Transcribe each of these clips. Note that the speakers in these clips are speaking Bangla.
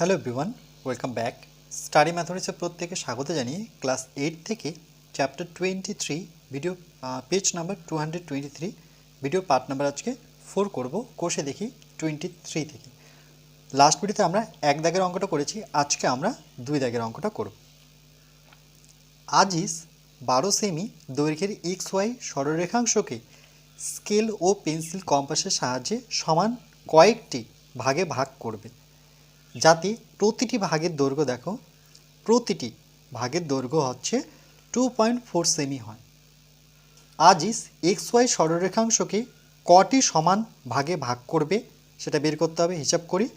Hello everyone welcome back study ম্যাথমেটিক্সের প্রত্যেকে স্বাগত জানিয়ে ক্লাস এইট থেকে chapter twenty three video page number two hundred twenty three video part number আজকে ফোর করব। কোষে দেখি টোয়েন্টি থ্রি থেকে লাস্ট ভিডিওতে আমরা এক দাগের অঙ্কটা করেছি, আজকে আমরা দুই দাগের অঙ্কটা করব। আজিস বারো সেমি দৈর্ঘ্যের এক্স ওয়াই সরলরেখাংশকে স্কেল ও পেন্সিল কম্পাসের সাহায্যে সমান কয়েকটি ভাগে ভাগ করবে। যাতে প্রতিটি ভাগের দৈর্ঘ্য দেখো। প্রতিটি ভাগের দৈর্ঘ্য হচ্ছে টু পয়েন্ট ফোর সেমি হয়। আজিস এক্স ওয়াই সরলরেখাংশকে কটি সমান ভাগে ভাগ করবে সেটা বের করতে হবে, হিসাব করি।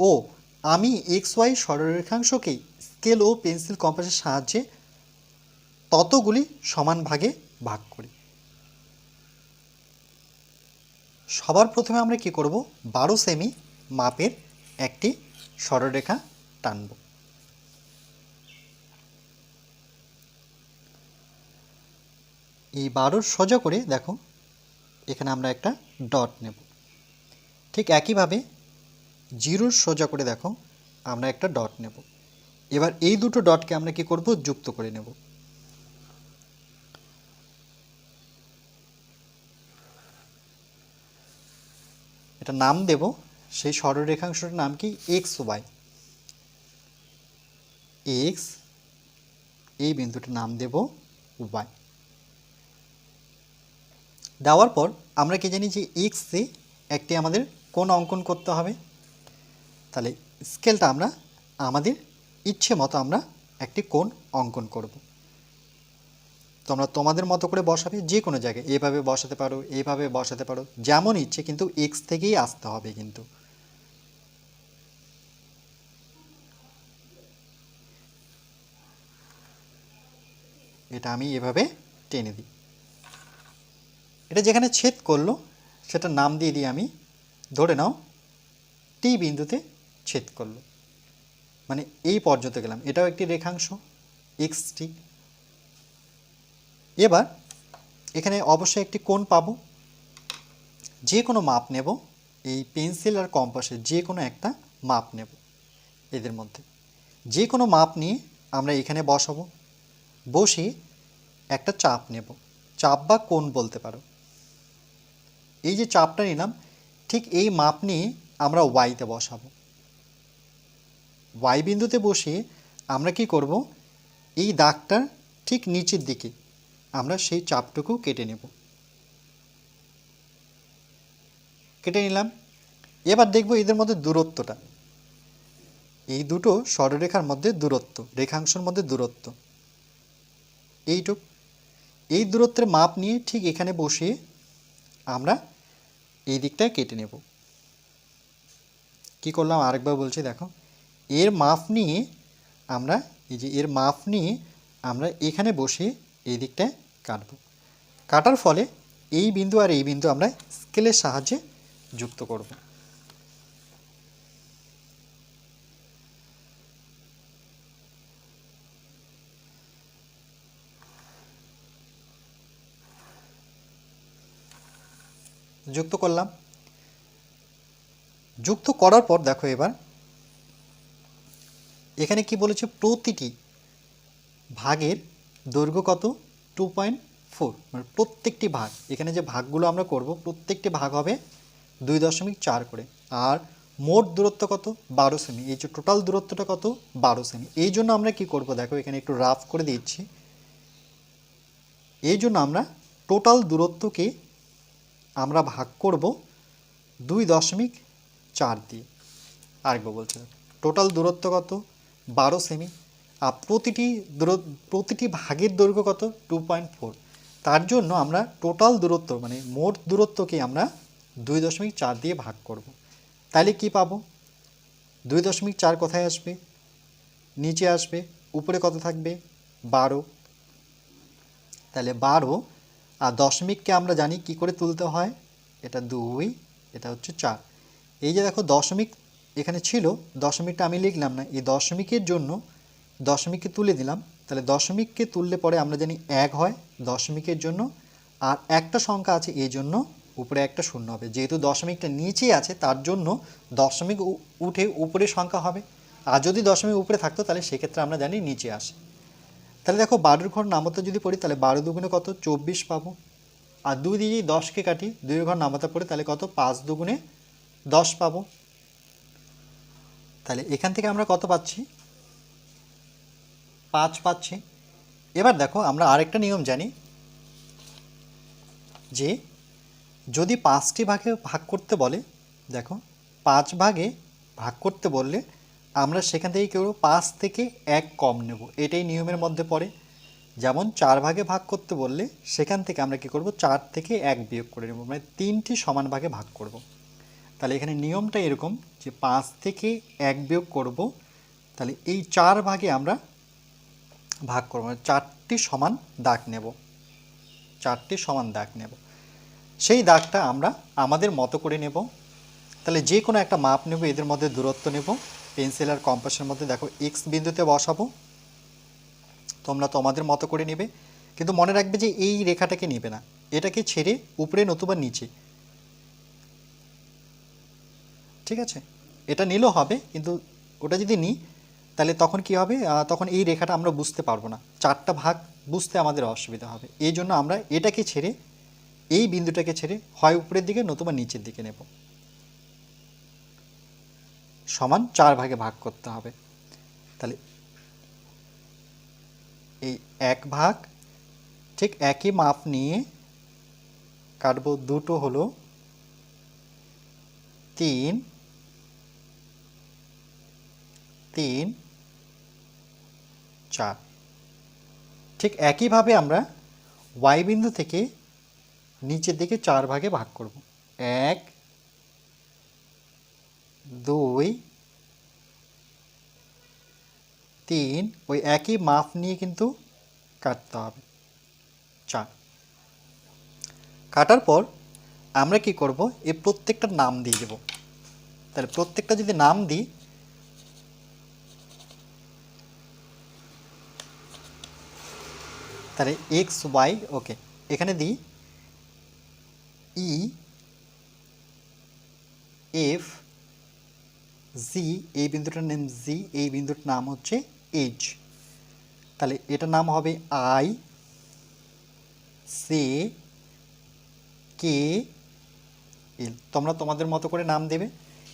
ও, আমি এক্স ওয়াই সরলরেখাংশকে স্কেল ও পেন্সিল কম্পাসের সাহায্যে ততগুলি সমান ভাগে ভাগ করি। সবার প্রথমে আমরা কি করব? বারো সেমি মাপের একটি সরলরেখা টানব। এই বারোর সোজা করে দেখো, এখানে আমরা একটা ডট নেব। ঠিক একইভাবে জিরোর সোজা করে দেখো, আমরা একটা ডট নেব। এবার এই দুটো ডটকে আমরা কি করব? যুক্ত করে নেব। এটা নাম দেব সেই সরলরেখাংশটার নাম কি? এক্স ওয়াই এক্স এই বিন্দুটার নাম দেব ওয়াই দেওয়ার পর আমরা কি জানি যে এক্সে একটি আমাদের কোন অঙ্কন করতে হবে। তাহলে স্কেলটা আমরা, আমাদের ইচ্ছে মতো আমরা একটি কোণ অঙ্কন করব। তোমরা তোমাদের মতো করে বসাবে, যে কোনো জায়গায়। এভাবে বসাতে পারো এইভাবে বসাতে পারো, যেমন ইচ্ছে, কিন্তু এক্স থেকেই আসতে হবে কিন্তু। এটা আমি এভাবে টেনে দিই। এটা যেখানে ছেদ করল সেটা নাম দিয়ে দিই আমি ধরে নাও টি বিন্দুতে ছেদ করল। মানে এই পর্যন্ত গেলাম। এটাও একটি রেখাংশ এক্স টি এবার এখানে অবশ্যই একটি কোণ পাবো। যে কোনো মাপ নেব, এই পেন্সিল আর কম্পাসের যে কোনো একটা মাপ নেব এদের মধ্যে। যে কোনো মাপ নিয়ে আমরা এখানে বসাবো। বসে একটা চাপ নেব। চাপ বা কোণ বলতে পারো। এই যে চাপটা নিলাম, ঠিক এই মাপ নিয়ে আমরা ওয়াইতে বসাবো। ওয়াই বিন্দুতে বসে আমরা কি করব? এই দাগটার ঠিক নিচের দিকে আমরা সেই চাপটুকু কেটে নেব। কেটে নিলাম। এবার দেখব এদের মধ্যে দূরত্বটা। এই দুটো সরলরেখার মধ্যে দূরত্ব, রেখাংশের মধ্যে দূরত্ব। এইটুক। এই দূরত্বের মাপ নিয়ে ঠিক এখানে বসিয়ে আমরা এই দিকটায় কেটে নেব। কি করলাম? আরেকবার বলছি, দেখো, এর মাপ নিয়ে আমরা, এই যে এর মাপ নিয়ে আমরা এখানে বসে এই দিকটায় কাটব। কাটার ফলে এই বিন্দু আর এই বিন্দু আমরা স্কেলের সাহায্যে যুক্ত করব। যুক্ত করলাম। যুক্ত করার পর দেখো এবার, এখানে কি বলেছে? প্রতিটি ভাগের দৈর্ঘ্য কত? টু পয়েন্ট ফোর মানে প্রত্যেকটি ভাগ। এখানে যে ভাগগুলো আমরা করব, প্রত্যেকটি ভাগ হবে দুই দশমিক চার করে। আর মোট দূরত্ব কত? বারো সেমি। এই যে টোটাল দূরত্বটা কত? বারো সেমি। এই জন্য আমরা কি করব? দেখো এখানে একটু রাফ করে দিচ্ছি। এই জন্য আমরা টোটাল দূরত্বকে আমরা ভাগ করব দুই দশমিক চার দিয়ে। আরেকবার বলছি টোটাল দূরত্ব কত? বারো সেমি আর প্রতিটি দূর, প্রতিটি ভাগের দৈর্ঘ্য কত? টু পয়েন্ট ফোর তার জন্য আমরা টোটাল দূরত্ব মানে মোট দূরত্বকে আমরা দুই দশমিক চার দিয়ে ভাগ করব। তাহলে কি পাবো? দুই দশমিক চার কোথায় আসবে? নিচে আসবে। উপরে কত থাকবে? বারো। তাহলে বারো আর দশমিককে আমরা জানি কি করে তুলতে হয়? এটা দুই, এটা হচ্ছে চার। এই যে দেখো দশমিক এখানে ছিল, দশমিকটা আমি লিখলাম না। এই দশমিকের জন্য দশমিককে তুলে দিলাম। তাহলে দশমিককে তুললে পরে আমরা জানি এক হয় দশমিকের জন্য। আর একটা সংখ্যা আছে এই জন্য উপরে একটা শূন্য হবে। যেহেতু দশমিকটা নিচে আছে, তার জন্য দশমিক উঠে উপরে সংখ্যা হবে। আর যদি দশমিক উপরে থাকতো, তাহলে সেক্ষেত্রে আমরা জানি নিচে আসে। তাহলে দেখো বারোর ঘর নামতা যদি পড়ি, তাহলে বারো দুগুণে কত? চব্বিশ পাবো। আর দুই দিয়ে দশকে কাটি দুই ঘর নামতা পড়ি, তাহলে কত? পাঁচ দুগুণে দশ পাবো। তাহলে এখান থেকে আমরা কত পাচ্ছি? পাঁচ পাচ্ছি। এবার দেখো আমরা আরেকটা নিয়ম জানি, যে যদি পাঁচটি ভাগে ভাগ করতে বলে, দেখো, পাঁচ ভাগে ভাগ করতে বললে আমরা সেখান থেকে কেউ পাঁচ থেকে এক কম নেব। এটাই নিয়মের মধ্যে পড়ে। যেমন চার ভাগে ভাগ করতে বললে সেখান থেকে আমরা কি করব? চার থেকে এক বিয়োগ করে নেব। মানে তিনটি সমান ভাগে ভাগ করব। তাহলে এখানে নিয়মটা এরকম যে পাঁচ থেকে এক বিয়োগ করব। তাহলে এই চার ভাগে আমরা ভাগ করব। মানে চারটি সমান দাগ নেব। চারটি সমান দাগ নেব। সেই দাগটা আমরা আমাদের মতো করে নেব। তাহলে যে কোনো একটা মাপ নেব, এদের মধ্যে দূরত্ব নেব। পেন্সিল আর কম্পাসের মধ্যে দেখো এক্স বিন্দুতে বসাবো। তোমরা তোমাদের মতো করে নেবে। কিন্তু মনে রাখবে যে এই রেখাটাকে নেবে না। এটাকে ছেড়ে উপরে নতুবা নিচে। ঠিক আছে? এটা নিলেও হবে, কিন্তু ওটা যদি নিই, তাহলে তখন কি হবে? তখন এই রেখাটা আমরা বুঝতে পারব না। চারটা ভাগ বুঝতে আমাদের অসুবিধা হবে। এই জন্য আমরা এটাকে ছেড়ে, এই বিন্দুটাকে ছেড়ে হয় উপরের দিকে নতুবা নিচের দিকে নেব। সমান চার ভাগে ভাগ করতে হবে। তাহলে এই এক ভাগ, ঠিক একই মাপ নিয়ে কাটবো দুটো হলো তিন তিন, চার। ঠিক একইভাবে আমরা ওয়াই বিন্দু থেকে নিচের দিকে চার ভাগে ভাগ করব। এক দুই, তিন, ওই একই মাপ নিয়ে কিন্তু কাটতে হবে। চার। কাটার পর আমরা কি করব? এই প্রত্যেকটা নাম দিয়ে দেব। তাহলে প্রত্যেকটা যদি নাম দিই, তাহলে এক্স ওয়াই ওকে এখানে দিই ই এফ জি এই বিন্দুটার নাম জি এই বিন্দুটার নাম হচ্ছে এইচ তাহলে এটার নাম হবে আই সে কে এল তোমরা তোমাদের মতো করে নাম দেবে।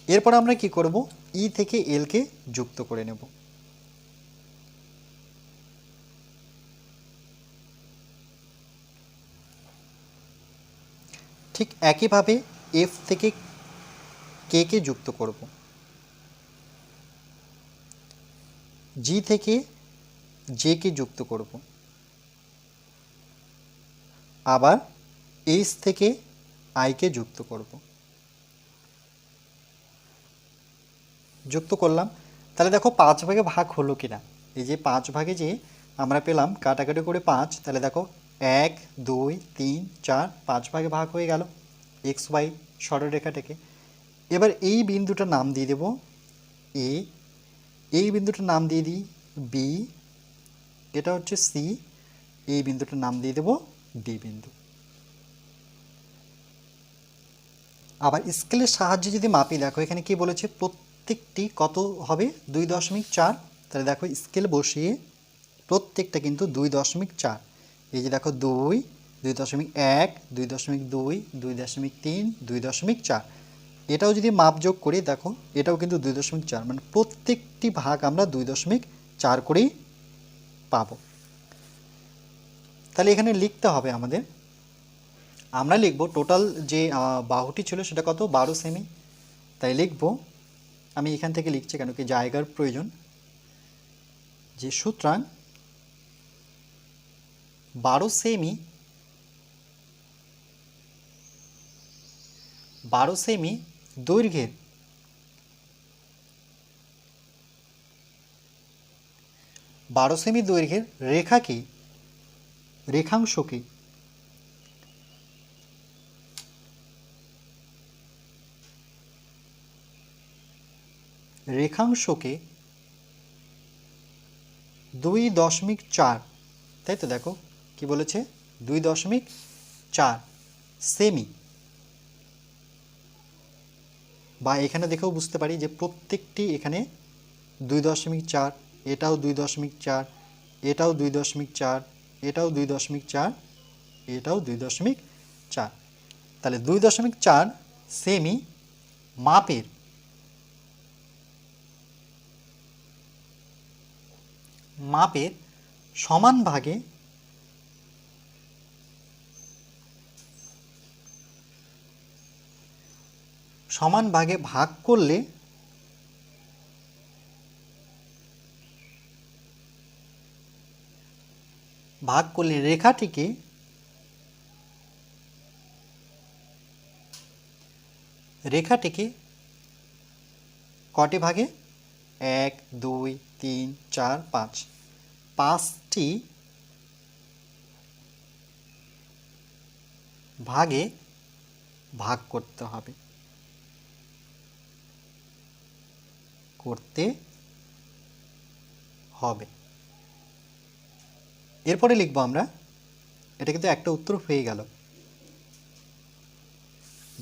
এরপর আমরা কি করব? ই থেকে এলকে যুক্ত করে নেব। ঠিক একইভাবে এফ থেকে কে কে যুক্ত করব। জি থেকে জে কে যুক্ত করব। আবার এইচ থেকে আইকে যুক্ত করব। যুক্ত করলাম। তাহলে দেখো পাঁচ ভাগে ভাগ হলো কিনা? এই যে পাঁচ ভাগে যে আমরা পেলাম, কাটাকাটি করে পাঁচ, তাহলে দেখো এক, দুই, তিন, চার, পাঁচ ভাগে ভাগ হয়ে গেল এক্স ওয়াই সরলরেখাটাকে এবার এই বিন্দুটার নাম দিয়ে দেব এ এই বিন্দুটার নাম দিয়ে দিই বি এটা হচ্ছে সি এই বিন্দুটার নাম দিয়ে দেব ডি বিন্দু। আবার স্কেলের সাহায্যে যদি মাপি, দেখো এখানে কি বলেছে, প্রত্যেকটি কত হবে? দুই দশমিক চার। তাহলে দেখো স্কেল বসিয়ে প্রত্যেকটা কিন্তু দুই দশমিক চার। এই যে দেখো দুই দুই দশমিক এক, দুই দশমিক দুই দুই দশমিক তিন, দুই দশমিক চার। এটাও যদি মাপ যোগ করি, দেখো, এটাও কিন্তু দুই দশমিক চার মানে প্রত্যেকটি ভাগ আমরা দুই দশমিক চার করেই পাব। তাহলে এখানে লিখতে হবে আমাদের। আমরা লিখব টোটাল যে বাহুটি ছিল সেটা কত? বারো সেমি। তাই লিখব, আমি এখান থেকে লিখছি কেন কি জায়গার প্রয়োজন। যে সুতরাং বারো সেমি বারো সেমি দৈর্ঘ্যের। বারো সেমি দৈর্ঘ্যের রেখাকে রেখাংশকে রেখাংশকে দুই দশমিক চার। তাই তো দেখো, কি বলেছে? দুই দশমিক চার সেমি। বা এখানে দেখেও বুঝতে পারি যে প্রত্যেকটি এখানে দুই দশমিক চার, এটাও দুই দশমিক চার, এটাও দুই দশমিক চার, এটাও দুই দশমিক চার, এটাও দুই দশমিক চার। তাহলে দুই দশমিক চার সেমি মাপের মাপের সমান ভাগে সমান ভাগে ভাগ করলে ভাগ করলে রেখাটিকে রেখাটিকে কটি ভাগে? এক, দুই, তিন, চার, পাঁচ। পাঁচটি ভাগে ভাগ করতে হবে। করতে হবে। এরপরে লিখব আমরা, এটা কিন্তু একটা উত্তর হয়ে গেল।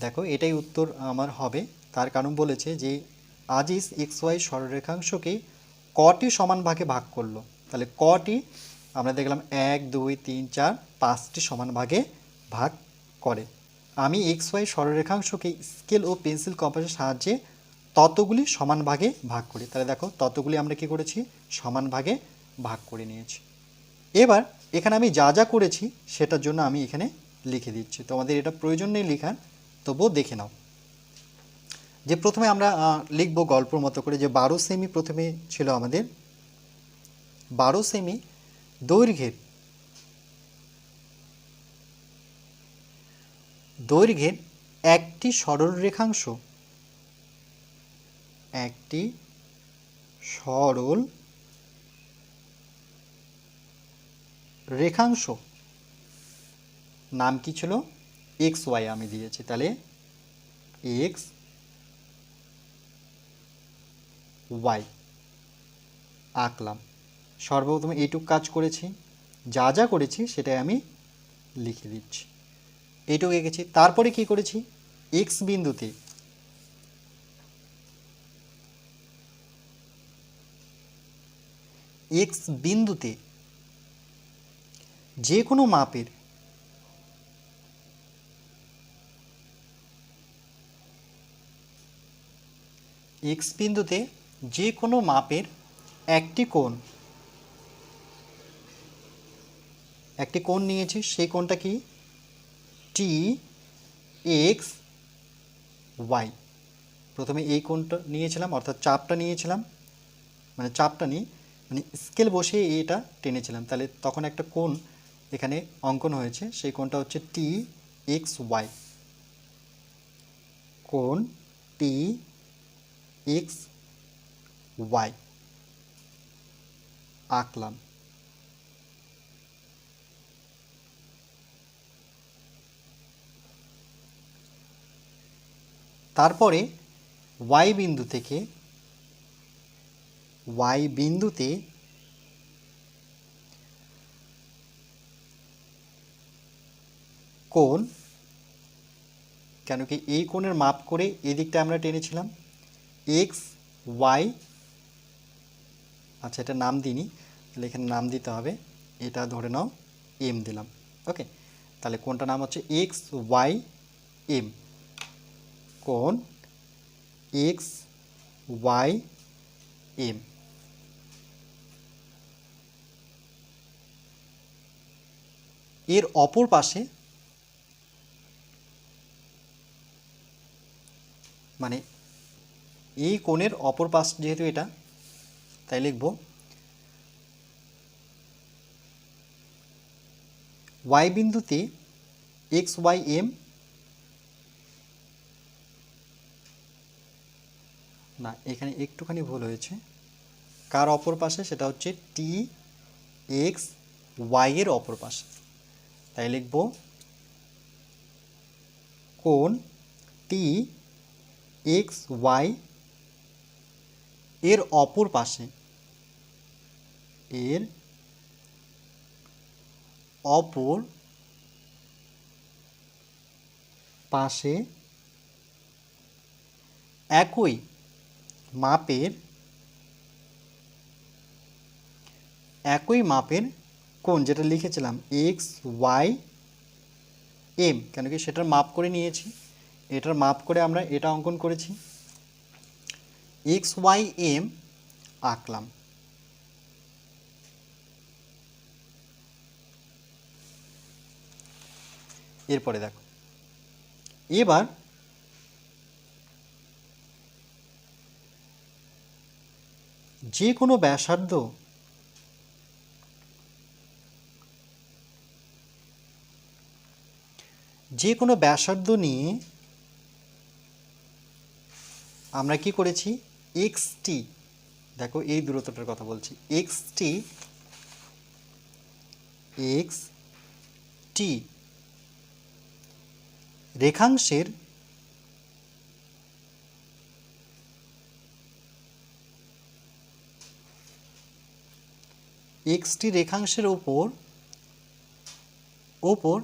দেখো, এটাই উত্তর আমার হবে। তার কারণ বলেছে যে, আজিজ এক্স ওয়াই সরলরেখাংশকে কটি সমান ভাগে ভাগ করল? তাহলে কটি? আমরা দেখলাম এক, দুই, তিন, চার, পাঁচটি সমান ভাগে ভাগ করে। আমি এক্স ওয়াই সরলরেখাংশকে স্কেল ও পেন্সিল কম্পাসের সাহায্যে ততগুলি সমান ভাগে ভাগ করি। তাহলে দেখো, ততগুলি আমরা কি করেছি? সমান ভাগে ভাগ করে নিয়েছি। এবার এখানে আমি যা যা করেছি, সেটার জন্য আমি এখানে লিখে দিচ্ছি। তোমাদের এটা প্রয়োজন নেই লেখার, তবুও দেখে নাও। যে প্রথমে আমরা লিখব গল্পর মতো করে যে বারো সেমি প্রথমে ছিল আমাদের। বারো সেমি দৈর্ঘ্যের দৈর্ঘ্যের একটি সরল রেখাংশ একটি সরল রেখাংশ। নাম কি ছিল? এক্স ওয়াই আমি দিয়েছি। তাহলে এক্স ওয়াই। আঁকলাম। সর্বপ্রথমে এইটুক কাজ করেছি। যা যা করেছি সেটাই আমি লিখে দিচ্ছি। এইটুকু এঁকেছি। তারপরে কি করেছি? এক্স বিন্দুতে এক্স বিন্দুতে যে কোনো মাপের এক্স বিন্দুতে যে কোনো মাপের একটি কোণ। একটি কোণ নিয়েছি, সেই কোণটা কি? টি এক্স ওয়াই প্রথমে এই কোণটা নিয়েছিলাম, অর্থাৎ চাপটা নিয়েছিলাম। মানে চাপটা নিয়ে মানে স্কেল বসিয়ে এটা টেনেছিলাম। তাহলে তখন একটা কোণ এখানে অঙ্কন হয়েছে, সেই কোণটা হচ্ছে টি এক্স ওয়াই কোণ টি এক্স ওয়াই আঁকলাম। তারপরে ওয়াই বিন্দু থেকে ওয়াই বিন্দুতে কোণ, কেন কি এই কোণের মাপ করে এদিকটা আমরা টেনেছিলাম। এক্স ওয়াই আচ্ছা এটা নাম দিইনি, তাহলে এখানে নাম দিতে হবে। এটা ধরে নাও এম দিলাম। ওকে, তাহলে কোনটা নাম হচ্ছে এক্স ওয়াই এম কোন এক্স ওয়াই এম এর অপর পাশে মানে এই কোণের অপর পাশ যেহেতু এটা, তাই লিখব ওয়াই বিন্দুতে এক্স ওয়াই এম না, এখানে একটুখানি ভুল হয়েছে। কার অপর পাশে? সেটা হচ্ছে টি এক্স ওয়াই এর অপর পাশে। তাই লিখব কোণ টি এক্স ওয়াই এর অপর পাশে। এর অপর পাশে একই মাপের একই মাপের কোণ, যেটা লিখেছিলাম এক্স ওয়াই এম কেন কি সেটার মাপ করে নিয়েছি। এটার মাপ করে আমরা এটা অঙ্কন করেছি। এক্স ওয়াই এম আঁকলাম। এরপরে দেখো, এবার যে কোনো ব্যাসার্ধ যে কোনো ব্যাসার্ধ নিয়ে আমরা কি করেছি? এক্স টি দেখো এই দূরত্বটার কথা বলছি। এক্স টি এক্স টি রেখাংশের এক্সটি রেখাংশের ওপর ওপর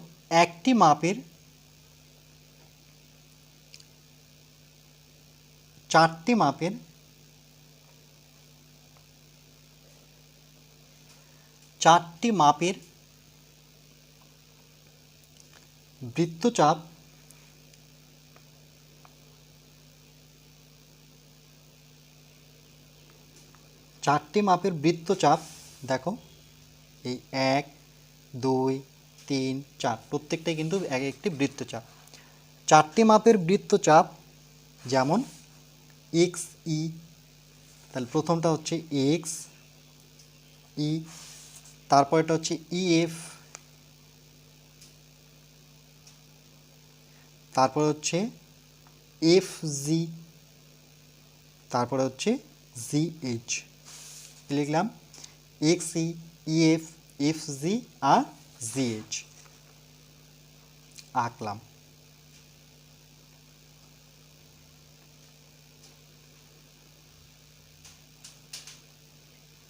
একটি মাপের চারটি মাপের চারটি মাপের বৃত্তচাপ চারটি মাপের বৃত্তচাপ, দেখো, এই এক, দুই, তিন, চার, প্রত্যেকটাই কিন্তু এক একটি বৃত্তচাপ। চারটি মাপের বৃত্তচাপ যেমন এক্স ই তাহলে প্রথমটা হচ্ছে এক্স ই তারপরেটা হচ্ছে ইএফ তারপর হচ্ছে এফ জি তারপরে হচ্ছে জি এইচ লিখলাম? X E EF F G আর জি এইচ আঁকলাম।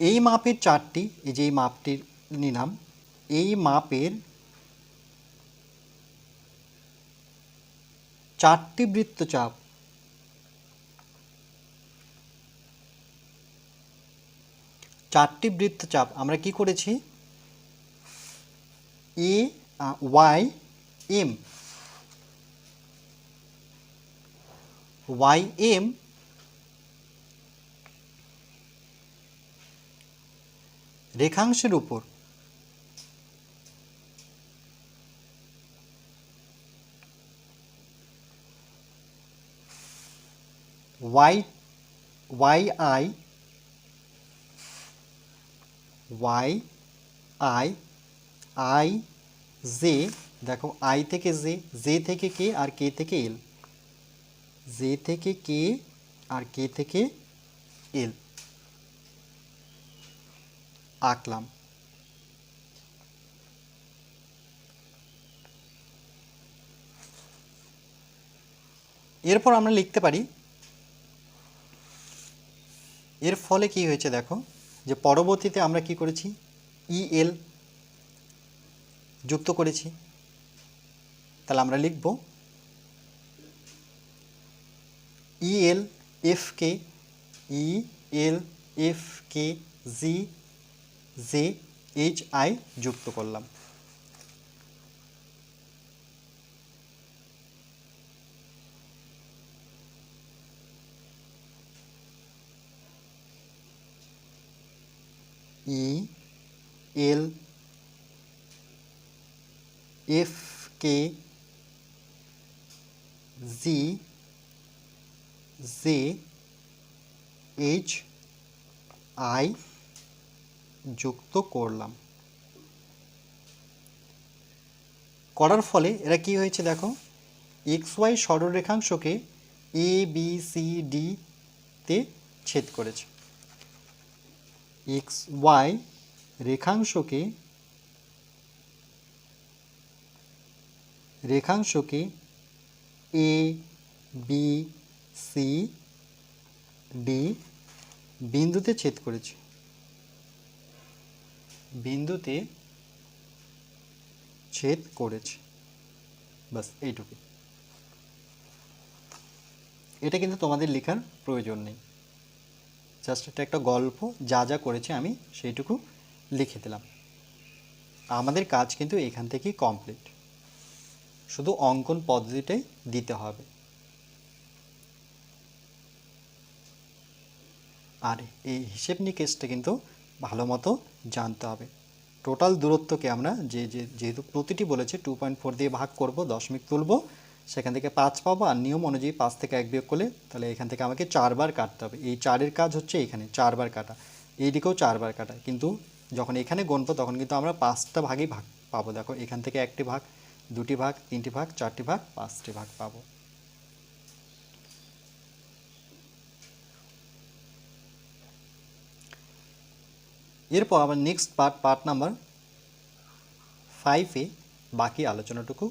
এই মাপের চারটি, এই যে এই মাপটির নিলাম, এই মাপের চারটি বৃত্তচাপ চারটি বৃত্তচাপ, আমরা কি করেছি? A Y M Y M রেখাংশের উপর। Y Y I Y I I J, দেখো আই থেকে জে জে থেকে কে আর কে থেকে এল। জে থেকে কে আর কে থেকে এল। আঁকলাম। এরপর আমরা লিখতে পারি, এর ফলে কি হয়েছে দেখো, যে পরবর্তীতে আমরা কি করেছি? ইএল যুক্ত করেছি। তাহলে আমরা লিখব EL F K E L F K G J H I যুক্ত করলাম। E L F K G J H I যুক্ত করলাম। করার ফলে এরা কি হয়েছে দেখো? এক্স ওয়াই সরলরেখাংশকে এ বি সি ডি তে ছেদ করেছে। এক্স ওয়াই রেখাংশকে রেখাংশকে এ বি সি ডি বিন্দুতে ছেদ করেছে। বিন্দুতে ছেদ করেছে। বাস এইটুকু। এটা কিন্তু তোমাদের লেখার প্রয়োজন নেই। জাস্ট এটা একটা গল্প, যা যা করেছে আমি সেইটুকু লিখে দিলাম। আমাদের কাজ কিন্তু এখান থেকেই কমপ্লিট শুধু অঙ্কন পদ্ধতিটাই দিতে হবে। আর এই হিসেব নিকেশটা কিন্তু ভালো মতো জানতে হবে। টোটাল দূরত্বকে আমরা যে যেহেতু প্রতিটি বলেছে টু পয়েন্ট ফোর দিয়ে ভাগ করব, দশমিক তুলব, সেখান থেকে পাঁচ পাবো আর নিয়ম অনুযায়ী পাঁচ থেকে এক বিয়োগ করলে তাহলে এখান থেকে আমাকে চারবার কাটতে হবে। এই চারের কাজ হচ্ছে এখানে চারবার কাটা। এই দিকেও চারবার কাটা। কিন্তু যখন এখানে গণবো তখন কিন্তু আমরা পাঁচটা ভাগই ভাগ পাবো। দেখো, এখান থেকে একটি ভাগ, দুটি ভাগ, তিনটি ভাগ, চারটি ভাগ, পাঁচটি ভাগ পাবো। এরপর আবার নেক্সট পার্ট পার্ট নাম্বার ফাইভে বাকি আলোচনাটুকু